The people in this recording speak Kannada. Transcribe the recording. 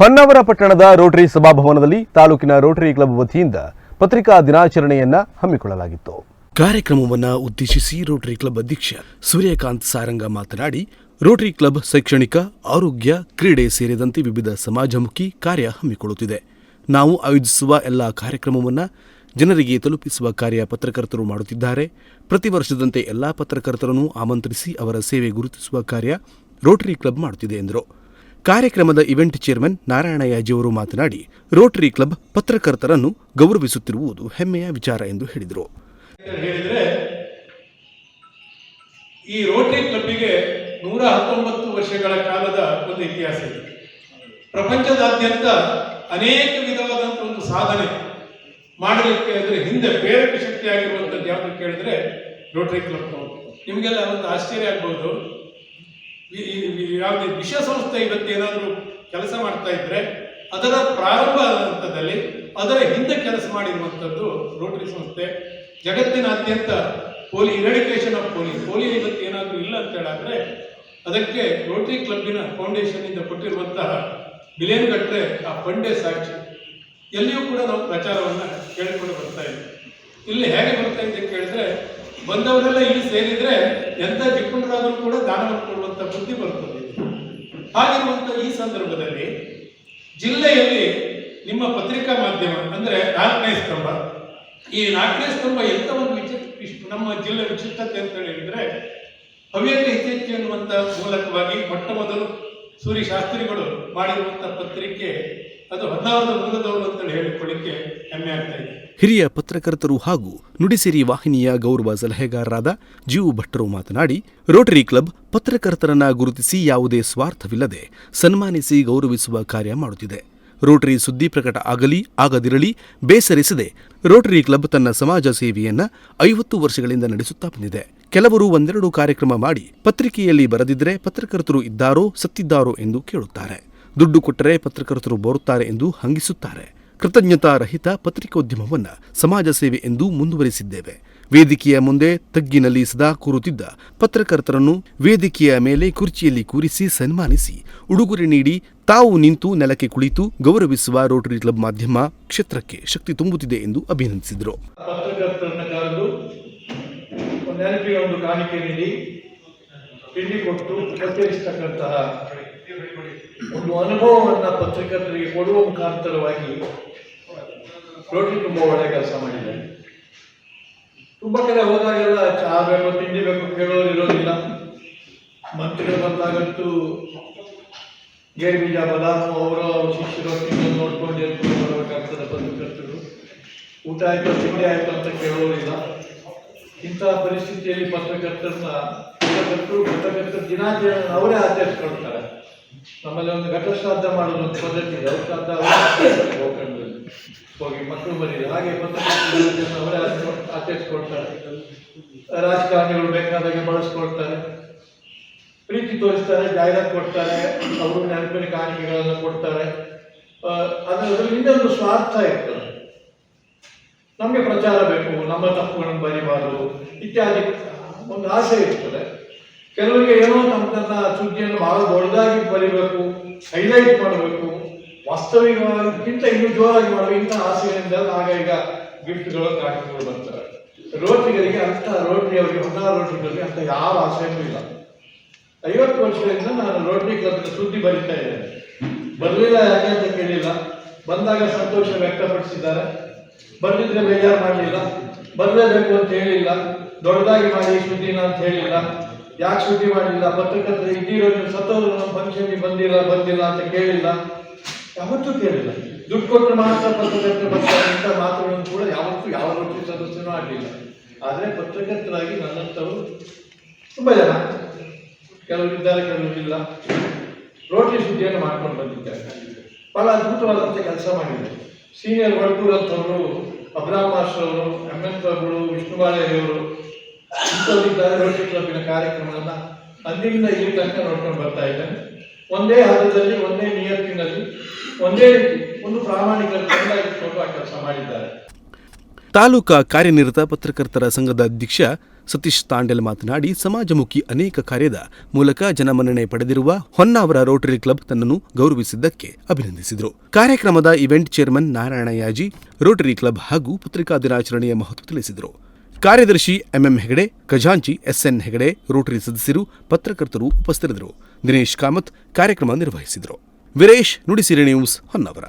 ಹೊನ್ನಾವರ ಪಟ್ಟಣದ ರೋಟರಿ ಸಭಾಭವನದಲ್ಲಿ ತಾಲೂಕಿನ ರೋಟರಿ ಕ್ಲಬ್ ವತಿಯಿಂದ ಪತ್ರಿಕಾ ದಿನಾಚರಣೆಯನ್ನ ಹಮ್ಮಿಕೊಳ್ಳಲಾಗಿತ್ತು. ಕಾರ್ಯಕ್ರಮವನ್ನು ಉದ್ದೇಶಿಸಿ ರೋಟರಿ ಕ್ಲಬ್ ಅಧ್ಯಕ್ಷ ಸೂರ್ಯಕಾಂತ್ ಸಾರಂಗ ಮಾತನಾಡಿ, ರೋಟರಿ ಕ್ಲಬ್ ಶೈಕ್ಷಣಿಕ, ಆರೋಗ್ಯ, ಕ್ರೀಡೆ ಸೇರಿದಂತೆ ವಿವಿಧ ಸಮಾಜಮುಖಿ ಕಾರ್ಯ ಹಮ್ಮಿಕೊಳ್ಳುತ್ತಿದೆ. ನಾವು ಆಯೋಜಿಸುವ ಎಲ್ಲ ಕಾರ್ಯಕ್ರಮವನ್ನು ಜನರಿಗೆ ತಲುಪಿಸುವ ಕಾರ್ಯ ಪತ್ರಕರ್ತರು ಮಾಡುತ್ತಿದ್ದಾರೆ. ಪ್ರತಿ ವರ್ಷದಂತೆ ಎಲ್ಲ ಪತ್ರಕರ್ತರನ್ನು ಆಮಂತ್ರಿಸಿ ಅವರ ಸೇವೆ ಗುರುತಿಸುವ ಕಾರ್ಯ ರೋಟರಿ ಕ್ಲಬ್ ಮಾಡುತ್ತಿದೆ ಎಂದರು. ಕಾರ್ಯಕ್ರಮದ ಇವೆಂಟ್ ಚೇರ್ಮನ್ ನಾರಾಯಣಯ್ಯಜಿಯವರು ಮಾತನಾಡಿ, ರೋಟರಿ ಕ್ಲಬ್ ಪತ್ರಕರ್ತರನ್ನು ಗೌರವಿಸುತ್ತಿರುವುದು ಹೆಮ್ಮೆಯ ವಿಚಾರ ಎಂದು ಹೇಳಿದರು. ಈ ರೋಟರಿ ಕ್ಲಬ್ಗೆ ನೂರ ಹತ್ತೊಂಬತ್ತು ವರ್ಷಗಳ ಕಾಲದ ಒಂದು ಇತಿಹಾಸ ಇದೆ. ಪ್ರಪಂಚದಾದ್ಯಂತ ಅನೇಕ ವಿಧವಾದಂಥ ಒಂದು ಸಾಧನೆ ಮಾಡಲಿಕ್ಕೆ ಅದರ ಹಿಂದೆ ಪ್ರೇರಕ ಶಕ್ತಿ ಆಗಿರುವಂಥದ್ದು ಯಾವುದು ಕೇಳಿದ್ರೆ ರೋಟರಿ ಕ್ಲಬ್ ನಿಮಗೆಲ್ಲ ಒಂದು ಆಶ್ಚರ್ಯ ಆಗ್ಬೋದು. ಯಾವುದೇ ವಿಶ್ವಸಂಸ್ಥೆ ಇವತ್ತೇನಾದರೂ ಕೆಲಸ ಮಾಡ್ತಾ ಇದ್ರೆ, ಅದರ ಪ್ರಾರಂಭ ಹಂತದಲ್ಲಿ ಅದರ ಹಿಂದೆ ಕೆಲಸ ಮಾಡಿರುವಂಥದ್ದು ರೋಟರಿ ಸಂಸ್ಥೆ. ಜಗತ್ತಿನಾದ್ಯಂತ ಪೋಲಿ ಇರಡಿಕೇಶನ್ ಆಫ್ ಪೋಲಿ ಪೋಲಿ ಇವತ್ತು ಏನಾದರೂ ಇಲ್ಲ ಅಂತ ಹೇಳಿದ್ರೆ, ಅದಕ್ಕೆ ರೋಟರಿ ಕ್ಲಬ್ಬಿನ ಫೌಂಡೇಶನ್ ಇಂದ ಕೊಟ್ಟಿರುವಂತಹ ಬಿಲಿಯನ್ ಗಟ್ಟರೆ ಆ ಫಂಡೇ ಸಾಕ್ಷಿ. ಎಲ್ಲಿಯೂ ಕೂಡ ನಾವು ಪ್ರಚಾರವನ್ನು ಕೇಳಿಕೊಂಡು ಬರ್ತಾ ಇದ್ದೀವಿ. ಇಲ್ಲಿ ಹೇಗೆ ಬರ್ತಾ ಇದೆ ಕೇಳಿದ್ರೆ ಬಂದವರೆಲ್ಲ ಇಲ್ಲಿ ಸೇರಿದ್ರೆ ಎಂತ ಜಿಪ್ಪಣರಾದರೂ ಕೂಡ ದಾನವನ್ನು ಕೊಡುವಂತ ಬುದ್ಧಿ ಬರ್ತದೆ. ಹಾಗಿರುವಂತ ಈ ಸಂದರ್ಭದಲ್ಲಿ ಜಿಲ್ಲೆಯಲ್ಲಿ ನಿಮ್ಮ ಪತ್ರಿಕಾ ಮಾಧ್ಯಮ ಅಂದ್ರೆ ನಾಲ್ಕನೇ ಸ್ತಂಭ. ಈ ನಾಲ್ಕನೇ ಸ್ತಂಭ ಎಂತ ಒಂದು ವಿಚಿತ್ರ ನಮ್ಮ ಜಿಲ್ಲೆ ವಿಶಿಷ್ಟತೆ ಅಂತ ಹೇಳಿದ್ರೆ ಹವ್ಯಕ ಇತ್ತೀಚೆ ಎನ್ನುವಂತ ಮೂಲಕವಾಗಿ ಮೊಟ್ಟ ಮೊದಲು ಸೂರ್ಯ ಶಾಸ್ತ್ರಿಗಳು ಮಾಡಿರುವಂತಹ ಪತ್ರಿಕೆ ಅದು ಹೊನ್ನಾವರದ ಮೂಲದವರು ಅಂತೇಳಿ ಹೇಳಿಕೊಳ್ಳಿಕ್ಕೆ ಹೆಮ್ಮೆ ಆಗ್ತಾ ಇದೆ. ಹಿರಿಯ ಪತ್ರಕರ್ತರು ಹಾಗೂ ನುಡಿಸಿರಿ ವಾಹಿನಿಯ ಗೌರವ ಸಲಹೆಗಾರರಾದ ಜೀವು ಭಟ್ಟರು ಮಾತನಾಡಿ, ರೋಟರಿ ಕ್ಲಬ್ ಪತ್ರಕರ್ತರನ್ನ ಗುರುತಿಸಿ ಯಾವುದೇ ಸ್ವಾರ್ಥವಿಲ್ಲದೆ ಸನ್ಮಾನಿಸಿ ಗೌರವಿಸುವ ಕಾರ್ಯ ಮಾಡುತ್ತಿದೆ. ರೋಟರಿ ಸುದ್ದಿ ಪ್ರಕಟ ಆಗಲಿ, ಆಗದಿರಲಿ, ಬೇಸರಿಸದೆ ರೋಟರಿ ಕ್ಲಬ್ ತನ್ನ ಸಮಾಜ ಸೇವೆಯನ್ನ ಐವತ್ತು ವರ್ಷಗಳಿಂದ ನಡೆಸುತ್ತಾ ಬಂದಿದೆ. ಕೆಲವರು ಒಂದೆರಡು ಕಾರ್ಯಕ್ರಮ ಮಾಡಿ ಪತ್ರಿಕೆಯಲ್ಲಿ ಬರೆದಿದ್ರೆ ಪತ್ರಕರ್ತರು ಇದ್ದಾರೋ, ಸತ್ತಿದ್ದಾರೋ ಎಂದು ಕೇಳುತ್ತಾರೆ. ದುಡ್ಡು ಕೊಟ್ಟರೆ ಪತ್ರಕರ್ತರು ಬರುತ್ತಾರೆ ಎಂದು ಹಂಗಿಸುತ್ತಾರೆ. ಕೃತಜ್ಞತಾ ರಹಿತ ಪತ್ರಿಕೋದ್ಯಮವನ್ನ ಸಮಾಜ ಸೇವೆ ಎಂದು ಮುಂದುವರಿಸಿದ್ದೇವೆ. ವೇದಿಕೆಯ ಮುಂದೆ ತಗ್ಗಿನಲ್ಲಿ ಸದಾ ಕೂರುತ್ತಿದ್ದ ಪತ್ರಕರ್ತರನ್ನು ವೇದಿಕೆಯ ಮೇಲೆ ಕುರ್ಚಿಯಲ್ಲಿ ಕೂರಿಸಿ ಸನ್ಮಾನಿಸಿ. ಉಡುಗೊರೆ ನೀಡಿ ತಾವು ನಿಂತು ನೆಲಕ್ಕೆ ಕುಳಿತು ಗೌರವಿಸುವ ರೋಟರಿ ಕ್ಲಬ್ ಮಾಧ್ಯಮ ಕ್ಷೇತ್ರಕ್ಕೆ ಶಕ್ತಿ ತುಂಬುತ್ತಿದೆ ಎಂದು ಅಭಿನಂದಿಸಿದರು. ಒಂದು ಅನುಭವವನ್ನ ಪತ್ರಕರ್ತರಿಗೆ ಕೊಡುವ ಮುಖಾಂತರವಾಗಿ ರೋಟರಿ ತುಂಬಾ ಕೆಲಸ ಮಾಡಿದ್ದಾರೆ. ತುಂಬಾ ಕಡೆ ಹೋದಾಗೆಲ್ಲ ಚಹಾ ಬೇಕು ತಿಂಡಿ ಬೇಕು ಕೇಳೋರು ಇರೋದಿಲ್ಲ. ಮಂತ್ರಿಗಳು ಬಂದಾಗಂತೂ ಗೇರು ಬೀಜ, ಬದಾಮು ಅವರ ಶಿಷ್ಯರು ತಿಂಗಳು ನೋಡ್ಕೊಂಡು ಎತ್ಕೊಂಡು ಬರಬೇಕಾಗ್ತದೆ ಪತ್ರಕರ್ತರು ಊಟ ಆಯ್ತು, ತಿಂಡಿ ಆಯ್ತು ಅಂತ ಕೇಳೋರಿಲ್ಲ ಇಂತಹ ಪರಿಸ್ಥಿತಿಯಲ್ಲಿ ಪತ್ರಕರ್ತರನ್ನ ಪತ್ರಕರ್ತರು ಪತ್ರಕರ್ತರು ದಿನಾಚರಣೆ ಅವರೇ ಆಚರಿಸ್ಕೊಳ್ತಾರೆ. ನಮ್ಮಲ್ಲಿ ಒಂದು ಘಟಶ್ರಾದ್ದ ಮಾಡೋದು ಒಂದು ಪದ್ಧತಿ ಇದೆ. ಅವ್ರ ಶ್ರಾದ್ದ ಹೋಗಿ ಮಕ್ಕಳು ಬರೀ ಹಾಗೆ ಅವರೇ ಆಚರಿಸ್ಕೊಳ್- ಆಚರಿಸ್ಕೊಳ್ತಾರೆ ರಾಜಕಾರಣಿಗಳು ಬೇಕಾದಾಗೆ ಬಳಸ್ಕೊಳ್ತಾರೆ ಪ್ರೀತಿ ತೋರಿಸ್ತಾರೆ, ಜಾಹೀರಾತ್ ಕೊಡ್ತಾರೆ. ಅವರು ನೆನಪಿನ ಕಾಣಿಕೆಗಳನ್ನು ಕೊಡ್ತಾರೆ. ಅದರಲ್ಲಿ ಇನ್ನೊಂದು ಸ್ವಾರ್ಥ ಇರ್ತದೆ. ನಮಗೆ ಪ್ರಚಾರ ಬೇಕು, ನಮ್ಮ ತಪ್ಪುಗಳನ್ನು ಬರಿಬಾರದು ಇತ್ಯಾದಿ ಒಂದು ಆಸೆ ಇರ್ತದೆ. ಕೆಲವರಿಗೆ ಏನೋ ತಮ್ಮ ತನ್ನ ಸುದ್ದಿಯನ್ನು ಬಹಳ ದೊಡ್ಡದಾಗಿ ಬರಿಬೇಕು, ಹೈಲೈಟ್ ಮಾಡಬೇಕು. ವಾಸ್ತವಿಕವಾಗಿಗಿಂತ ಇನ್ನೂ ಜೋರಾಗಿ ಮಾಡುವ ಇಂತಹ ಆಸೆಗಳಿಂದ ಈಗ ಗಿಫ್ಟ್ಗಳು ಕಾರ್ಯಕ್ರಮಗಳು ಬರ್ತಾರೆ. ರೋಟಿಗಳಿಗೆ ಅಂತ ರೋಟಿ, ಅವರಿಗೆ ಹೊಸ ರೋಟಿಗಳಿಗೆ ಅಂತ ಯಾವ ಆಸೆಯೂ ಇಲ್ಲ. ಐವತ್ತು ವರ್ಷಗಳಿಂದ ನಾನು ರೋಟರಿ ಕ್ಲಬ್ ಸುದ್ದಿ ಬರೀತಾ ಇದ್ದೇನೆ. ಬರಲಿಲ್ಲ ಯಾಕೆ ಅಂತ ಕೇಳಿಲ್ಲ. ಬಂದಾಗ ಸಂತೋಷ ವ್ಯಕ್ತಪಡಿಸಿದ್ದಾರೆ. ಬಂದಿದ್ರೆ ಬೇಜಾರು ಮಾಡಲಿಲ್ಲ. ಬರಲೇಬೇಕು ಅಂತ ಹೇಳಿಲ್ಲ. ದೊಡ್ಡದಾಗಿ ಮಾಡಿ ಸುದ್ದಿನ ಅಂತ ಹೇಳಿಲ್ಲ. ಯಾಕೆ ಸುದ್ದಿ ಮಾಡಲಿಲ್ಲ ಪತ್ರಕರ್ತರು ಇದ್ದೀರೋ ಸತ್ತೋದ್ರು ನಮ್ಮ ಫಂಕ್ಷನ್ಗೆ ಬಂದಿಲ್ಲ ಬಂದಿಲ್ಲ ಅಂತ ಕೇಳಿಲ್ಲ. ಯಾವತ್ತೂ ಕೇಳಿಲ್ಲ. ದುಡ್ಡು ಕೊಟ್ಟರೆ ಮಾತ್ರ ಪತ್ರಕರ್ತರು ಬರ್ತಾರೆ ಅಂತ ಮಾತುಗಳನ್ನು ಕೂಡ ಯಾವತ್ತೂ ಯಾವ ರೀತಿ ಸದಸ್ಯನೂ ಆಗಲಿಲ್ಲ. ಆದರೆ ಪತ್ರಕರ್ತರಾಗಿ ನನ್ನಂಥವರು ತುಂಬ ಜನ. ಕೆಲವರು ಇದ್ದಾರೆ, ಕೆಲವರು ಇಲ್ಲ. ರೋಟಿ ಸುದ್ದಿಯನ್ನು ಮಾಡ್ಕೊಂಡು ಬಂದಿದ್ದಾರೆ. ಬಹಳ ಅದ್ಭುತವಾದಂಥ ಕೆಲಸ ಮಾಡಿದ್ದಾರೆ. ಸೀನಿಯರ್ ವಡ್ಕೂರ್ ಅಂತವರು ಅಬ್ರಾಮ್ ಮಾಸ್ಟರ್ ಅವರು, ಎಂ ಎನ್ ಪ್ರಭುಗಳು, ವಿಷ್ಣು ಬಾಳೆಯವರು ಇಂಥವರಿದ್ದಾರೆ ರೋಟಿ ಕ್ಲಬ್ಬಿನ ಕಾರ್ಯಕ್ರಮವನ್ನು ಅಂದಿನಿಂದ ಇಲ್ಲಿ ತನಕ ನೋಡ್ಕೊಂಡು ಬರ್ತಾ ಇದ್ದೇನೆ. ಒಂದೇ ಹಂತದಲ್ಲಿ, ಒಂದೇ ನಿಯತ್ತಿನಲ್ಲಿ, ಒಂದೇ ರೀತಿ ಒಂದು ಪ್ರಾಮಾಣಿಕ ಕೆಲಸ ಮಾಡಿದ್ದಾರೆ. ತಾಲೂಕಾ ಕಾರ್ಯನಿರತ ಪತ್ರಕರ್ತರ ಸಂಘದ ಅಧ್ಯಕ್ಷ ಸತೀಶ್ ತಾಂಡೆಲ್ ಮಾತನಾಡಿ, ಸಮಾಜಮುಖಿ ಅನೇಕ ಕಾರ್ಯದ ಮೂಲಕ ಜನಮನ್ನಣೆ ಪಡೆದಿರುವ ಹೊನ್ನಾವರ ರೋಟರಿ ಕ್ಲಬ್ ತನ್ನನ್ನು ಗೌರವಿಸಿದ್ದಕ್ಕೆ ಅಭಿನಂದಿಸಿದರು. ಕಾರ್ಯಕ್ರಮದ event chairman Narayana Yaji rotary club ಹಾಗೂ ಪತ್ರಿಕಾ ದಿನಾಚರಣೆಯ ಮಹತ್ವ ತಿಳಿಸಿದರು. ಕಾರ್ಯದರ್ಶಿ ಎಂಎಂ ಹೆಗಡೆ, ಖಜಾಂಚಿ ಎಸ್ಎನ್ ಹೆಗಡೆ, ರೋಟರಿ ಸದಸ್ಯರು, ಪತ್ರಕರ್ತರು ಉಪಸ್ಥಿತರಿದ್ದರು. ದಿನೇಶ್ ಕಾಮತ್ ಕಾರ್ಯಕ್ರಮ ನಿರ್ವಹಿಸಿದರು. ವೀರೇಶ್ ನುಡಿಸಿರಿ ನ್ಯೂಸ್ ಹೊನ್ನಾವರ.